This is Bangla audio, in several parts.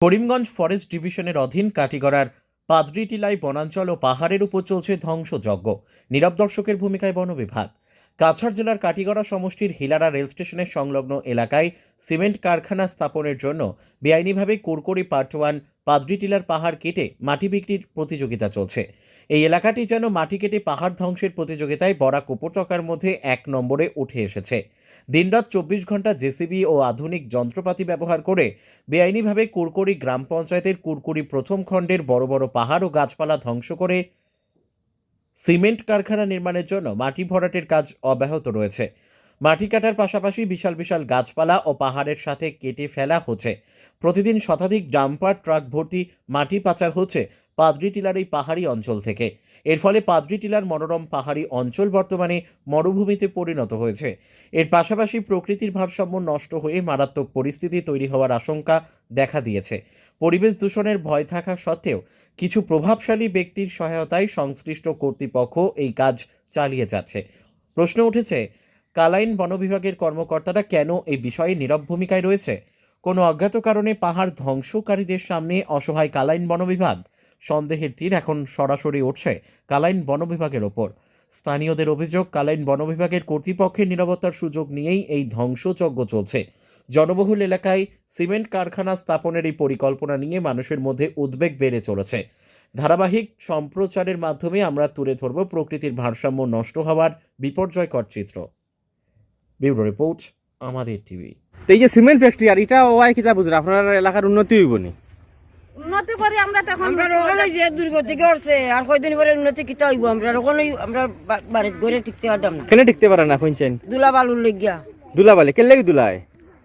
করিমগঞ্জ ফরেস্ট ডিভিশনের অধীন কাটিগড়ার পাদরিটিলাই বনাঞ্চল ও পাহাড়ের উপর চলছে ধ্বংসযজ্ঞ। নীরব দর্শকের ভূমিকায় বন বিভাগ। কাছাড় জেলার কাটিগড়া সমষ্টির হিলারা রেল স্টেশনের সংলগ্ন এলাকায় সিমেন্ট কারখানা স্থাপনের জন্য বেআইনিভাবে কুরকুরি পার্ট ওয়ান পাদরিটিলার পাহাড় কেটে মাটি বিক্রির প্রতিযোগিতা চলছে। এই এলাকাটি যেন মাটি কেটে পাহাড় ধ্বংসের প্রতিযোগিতায় বরাক উপত্যকার মধ্যে এক নম্বরে উঠে এসেছে। দিনরাত চব্বিশ ঘণ্টা জেসিবি ও আধুনিক যন্ত্রপাতি ব্যবহার করে বেআইনিভাবে কুরকুরি গ্রাম পঞ্চায়েতের কুরকুরি প্রথম খণ্ডের বড় বড় পাহাড় ও গাছপালা ধ্বংস করে সিমেন্ট কারখানা নির্মাণের জন্য মাটি ভরাটের কাজ অব্যাহত রয়েছে। মাটি কাটার পাশাপাশি বিশাল বিশাল গাছপালা ও পাহাড়ের সাথে কেটে ফেলা হচ্ছে। প্রতিদিন শতাধিক ডাম্পার, ট্রাক ভর্তি, মাটি পাচার হচ্ছে পাদরি টিলার এই পাহাড়ি অঞ্চল থেকে। এর ফলে পাদরি টিলার মনোরম পাহাড়ি অঞ্চল বর্তমানে মরুভূমিতে পরিণত হয়েছে। এর পাশাপাশি প্রকৃতির ভারসাম্য নষ্ট হয়ে মারাত্মক পরিস্থিতি তৈরি হওয়ার আশঙ্কা দেখা দিয়েছে। পরিবেশ দূষণের ভয় থাকা সত্ত্বেও কিছু প্রভাবশালী ব্যক্তির সহায়তায় সংশ্লিষ্ট কর্তৃপক্ষ এই কাজ চালিয়ে যাচ্ছে। প্রশ্ন উঠেছে কালাইন বন বিভাগের কর্মকর্তারা কেন এই বিষয়ে নীরব ভূমিকায় রয়েছে? কোনো অজ্ঞাত কারণে পাহাড় ধ্বংসকারীদের সামনে অসহায় কালাইন বন বিভাগ? সন্দেহের তীর এখন সরাসরি উঠছে কালাইন বন বিভাগের ওপর। স্থানীয়দের অভিযোগ, কালাইন বন বিভাগের কর্তৃপক্ষের নিরাপত্তার সুযোগ নিয়েই এই ধ্বংসযজ্ঞ চলছে। জনবহুল এলাকায় সিমেন্ট কারখানা স্থাপনের এই পরিকল্পনা নিয়ে মানুষের মধ্যে উদ্বেগ বেড়ে চলেছে। ধারাবাহিক সম্প্রচারের মাধ্যমে আমরা তুলে ধরব প্রকৃতির ভারসাম্য নষ্ট হওয়ার বিপর্যয়কর চিত্র। ব্যুরো রিপোর্ট আমাদের টিভি। তো এই যে সিমেন্ট ফ্যাক্টরি আর এটা ওয়াই কিতা বুঝরা আপনার এলাকার উন্নতি হইব নি? উন্নতি করি আমরা তখন আমরা ওখানে যে দুর্গতি করছে আর কয়দিন পরে উন্নতি কিতা হইব? আমরা ওখানে আমরা বা- বাড়িত গড়ে টিকতে পারতাম না। কেন টিকতে পারে না শুনছেন? দুলা বালুর লেগিয়া। দুলা বালে কেন লাগি দুলায়?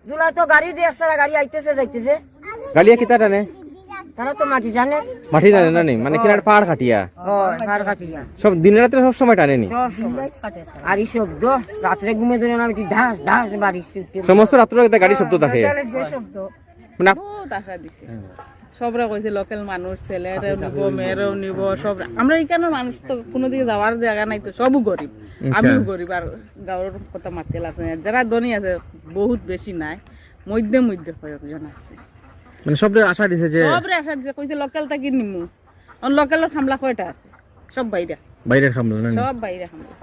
দুলা তো গাড়ি দিয়ে একসারা গাড়ি আইতেছে যাইতেছে। গালিয়া কিতা টানে? তারা তো মাটি জানে। মাটি জানে না নি? মানে কিনার পাহাড় কাটিয়া? ও সার কাটিয়া। সব দিন রাত্রে সব সময় টানে নি? আর এই শব্দ রাত্রে ঘুমে ধরে না কি ঢাস ঢাস বাড়ি সমস্ত রাত্র গাড়ি শব্দ থাকে। শব্দ। মানে দিছে। সবরা কইছে লোকাল মানুষ ছেলেরাও নিব মেয়েরাও নিব সব আমরা এখানে মানুষ তো কোনো দিকে যাওয়ার জায়গা নাই তো সবও গরিব। আমিও গরিব আর গাঁৱৰ কথা মাতি লাভ নাই। যারা ধনী আছে বহুত বেশি নাই। মধ্যে মধ্যে কয়েকজন আছে। মানে সব আশা দিছে যে সবরে আশা দিছে কইছে লোকাল তা থাকি নিমু অন লোকালের খামলা কয়টা আছে? সব বাইরে। বাইরের খামলো না সব বাইরে খামলা।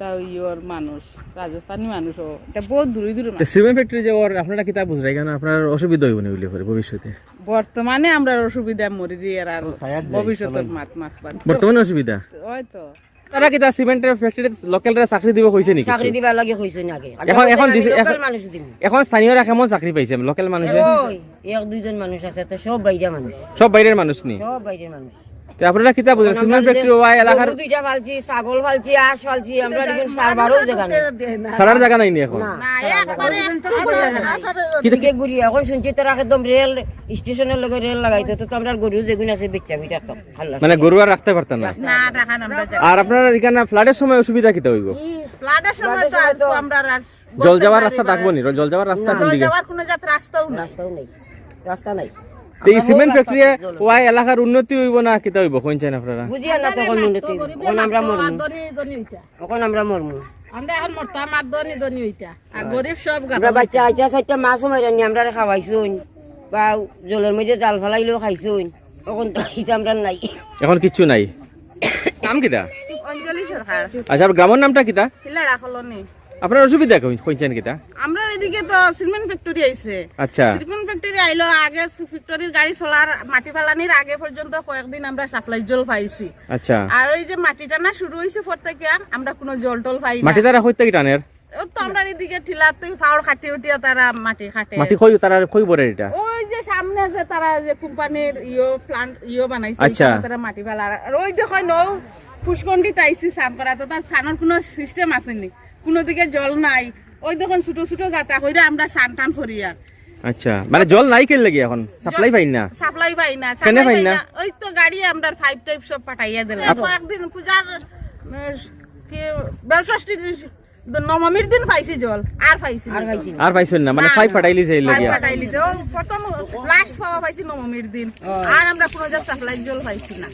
তাও ইয়র মানুষ রাজস্থানী মানুষও এটা বহুত দূরে দূরে মানুষ। সিমেন্ট ফ্যাক্টরি যে ওর আপনারা কিতা বুঝরা কেন আপনার অসুবিধা হইব নি বলে পরে ভবিষ্যতে। বর্তমানে আমরা অসুবিধা মরি যে এর আর ভবিষ্যতের মাত মাত বর্তমানে অসুবিধা? হয়তো তারা কিতা সিমেন্টের ফ্যাক্টরি লোকালরা চাকরি দিব কইছে নাকি? চাকরি দিবা লাগে কইছে নাকি এখন- এখন দিছে- লোকাল এখন- মানুষ দিম। এখন স্থানীয়রা কেমন চাকরি পাইছে? লোকাল মানুষে? এক দুইজন মানুষ আছে তো সব বাইরের মানুষ। সব বাইরের মানুষ নি? সব বাইরের মানুষ। তো আপনারা কিতা বুঝেন? সিমেন্ট ফ্যাক্টরি ওয়াই এলাকার গরু দুইটা ফালছি ছাগল ফালছি আঁশ ফালছি আমরা দেখুন সারবারও জায়গা নেই। ছাড়ার জায়গা নাই নি এখন। ঘুরি এখন শুনছি তারা একদম রেল স্টেশনের লগে রেল লাগাইতো তো আমরা গরু যেগুন আছে বেচা বিটা মানে গরু আর রাখতে পারতেন না? না রাখান আমরা আর আপনার এখানে ফ্লাডের সময় অসুবিধা কিতা হইব? ফ্লাডের সময় তো আর তো আমরা আর জল যাওয়ার রাস্তা থাকব নি জল যাওয়ার রাস্তা কোন জল যাওয়ার কোনো জাত রাস্তাও না রাস্তাও নেই। রাস্তা নাই। তো এই সিমেন্ট ফ্যাক্টরি ওয়াই এলাকার উন্নতি হইব না কিতা হইব আপনারা? বুঝিয়া না তখন উন্নতি এখন আমরা মরমু। এখন আমরা মরমু। আমরা এখন মরতাম আর দনি দনি হইতা। আর গরিব সব আমরা বাচ্চা মাছ মারি নি আমরা খাওয়াইছুন। বা জলের মধ্যে জাল ফেলাইলেও খাইছুন। এখন তো আমরা নাই। এখন কিচ্ছু নাই। নাম কিতা? অঞ্জলি সরকার। আচ্ছা গ্রামের নামটা কিতা? হিলারা কলোনি। আপনার অসুবিধা কোনছেন কিতা? আমরা এদিকে তো সিমেন্ট ফ্যাক্টরি আইছে। আচ্ছা। আইলো আগে ফ্যাক্টরির গাড়ি চলার মাটি ফালানির আগে পর্যন্ত কয়েকদিন আমরা সাপ্লাই জল পাইছি। আচ্ছা। আর ওই যে মাটি টানা শুরু হয়েছে পর আমরা কোনো জল টল পাই না। মাটি তারা হইতে কি টানের? ও তো আমরা এদিকে টিলাতে ফাওয়ার খাটি উঠিয়া তারা মাটি খাটে। মাটি কই তারা কই বরে এটা? ওই যে সামনে যে তারা যে কোম্পানির প্লান্ট বানাইছে আচ্ছা। তারা মাটি আর ওই যে নৌ ফুসকন্ডি তাইছি সান করা তো তার সানের কোনো সিস্টেম আসেনি। কোনো দিকে জল নাই। ওই দেখুন ছোট ছোট গাতা কইরা আমরা সান টান করি আর। আচ্ছা মানে জল নাই কেন লাগি এখন? সাপ্লাই পাই না। সাপ্লাই পাই না কেনে পাই না? ওই তো গাড়ি আমরা ফাইভ টাইপ সব পাঠাইয়া দিলাম। একদিন পূজার বেলষষ্ঠীর নবমীর দিন পাইছি জল আর পাইছি আর পাইছেন না মানে না, পাইপ ফাটাইলি সেই পাইপ লাগিয়া পাঠাইলিছে প্রথম লাস্ট পাওয়া পাইছি নবমীর দিন। আর আমরা কোনো সাপ্লাই জল পাইছি না।